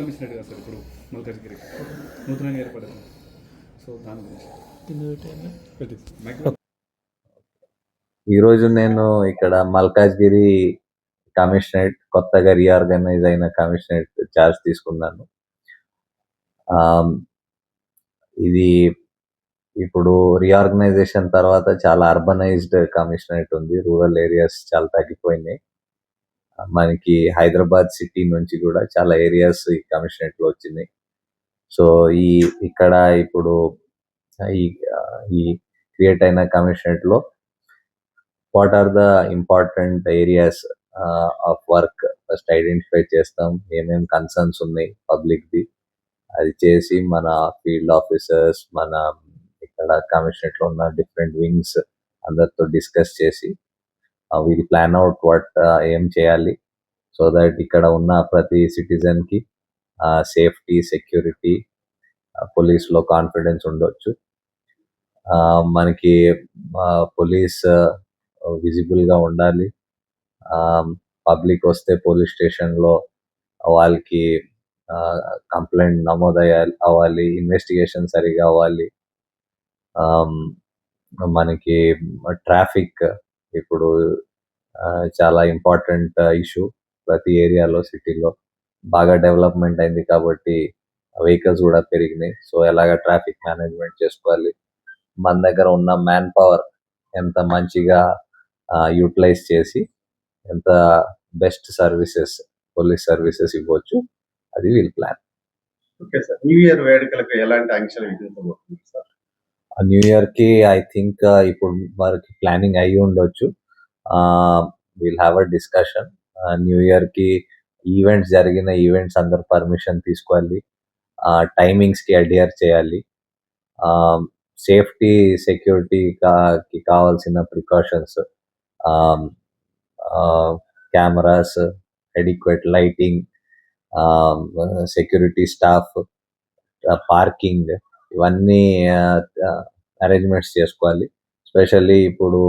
Commissionerate కదా sir ఇప్పుడు మల్కాజ్గిరి. నూతనంగా ఏర్పడింది సో దాని గురించి. ఈరోజు నేను ఇక్కడ మల్కాజ్గిరి కమిషనరేట్ కొత్తగా రీఆర్గనైజ్ అయిన కమిషనరేట్ చార్జ్ తీసుకున్నాను. ఇది ఇప్పుడు రీఆర్గనైజేషన్ తర్వాత చాలా అర్బనైజ్డ్ కమిషనరేట్ ఉంది. రూరల్ ఏరియాస్ చాలా తగ్గిపోయినాయి. మనకి హైదరాబాద్ సిటీ నుంచి కూడా చాలా ఏరియాస్ ఈ కమిషనరేట్లో వచ్చినాయి సో ఈ ఇక్కడ ఇప్పుడు ఈ ఈ క్రియేట్ అయిన కమిషనరేట్లో what are the important areas of work first identify చేస్తాం. ఏమేం కన్సర్న్స్ ఉన్నాయి పబ్లిక్ ది అది చేసి మన ఫీల్డ్ ఆఫీసర్స్ మన ఇక్కడ కమిషనరేట్లో ఉన్న డిఫరెంట్ వింగ్స్ అందరితో డిస్కస్ చేసి విల్ ప్లాన్ అవుట్ వాట్ ఏం చేయాలి సో దట్ ఇక్కడ ఉన్న ప్రతి సిటిజన్కి సేఫ్టీ సెక్యూరిటీ పోలీస్లో కాన్ఫిడెన్స్ ఉండొచ్చు. ఆ, మనకి uh, పోలీస్ విజిబుల్గా uh, ఉండాలి. Um, పబ్లిక్ వస్తే పోలీస్ స్టేషన్లో వాళ్ళకి కంప్లైంట్ నమోదయ్యాలి అవ్వాలి ఇన్వెస్టిగేషన్ సరిగా అవ్వాలి. Um, మనకి ట్రాఫిక్ ఇప్పుడు చాలా ఇంపార్టెంట్ ఇష్యూ ప్రతి ఏరియాలో సిటీలో బాగా డెవలప్మెంట్ అయింది కాబట్టి వెహికల్స్ కూడా పెరిగినాయి. సో ఎలాగ ట్రాఫిక్ మేనేజ్మెంట్ చేసుకోవాలి? మన దగ్గర ఉన్న మ్యాన్ పవర్ ఎంత మంచిగా యూటిలైజ్ చేసి ఎంత బెస్ట్ సర్వీసెస్ పోలీస్ సర్వీసెస్ ఇవ్వచ్చు? అది we'll plan okay sir new year వేడుకలకు ఎలాంటి ఆంక్షలు విధించబోతుంది సార్ న్యూ ఇయర్కి ఐ థింక్ ఇప్పుడు వారికి ప్లానింగ్ అయ్యి ఉండొచ్చు will have a discussion new ఇయర్కి ఈవెంట్స్ జరిగిన ఈవెంట్స్ అందరు పర్మిషన్ తీసుకోవాలి. టైమింగ్స్కి అడియర్ చేయాలి. Um, సేఫ్టీ సెక్యూరిటీ కి కావాల్సిన precautions cameras adequate lighting security staff parking ఇవన్నీ అరేంజ్మెంట్స్ చేసుకోవాలి. స్పెషల్లీ ఇప్పుడు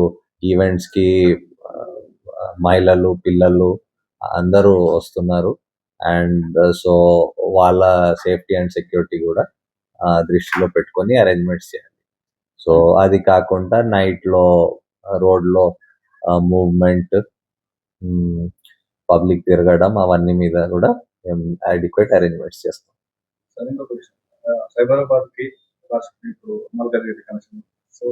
ఈవెంట్స్కి మహిళలు పిల్లలు అందరూ వస్తున్నారు. అండ్ సో వాళ్ళ సేఫ్టీ అండ్ సెక్యూరిటీ కూడా దృష్టిలో పెట్టుకొని అరేంజ్మెంట్స్ చేయాలి. సో అది కాకుండా నైట్లో రోడ్లో మూవ్మెంట్ పబ్లిక్ తిరగడం అవన్నీ మీద కూడా మేము అడిక్వేట్ అరేంజ్మెంట్స్ చేస్తాం. సార్ సైబరాబాద్కి ఇప్పుడు కనెక్షన్ సో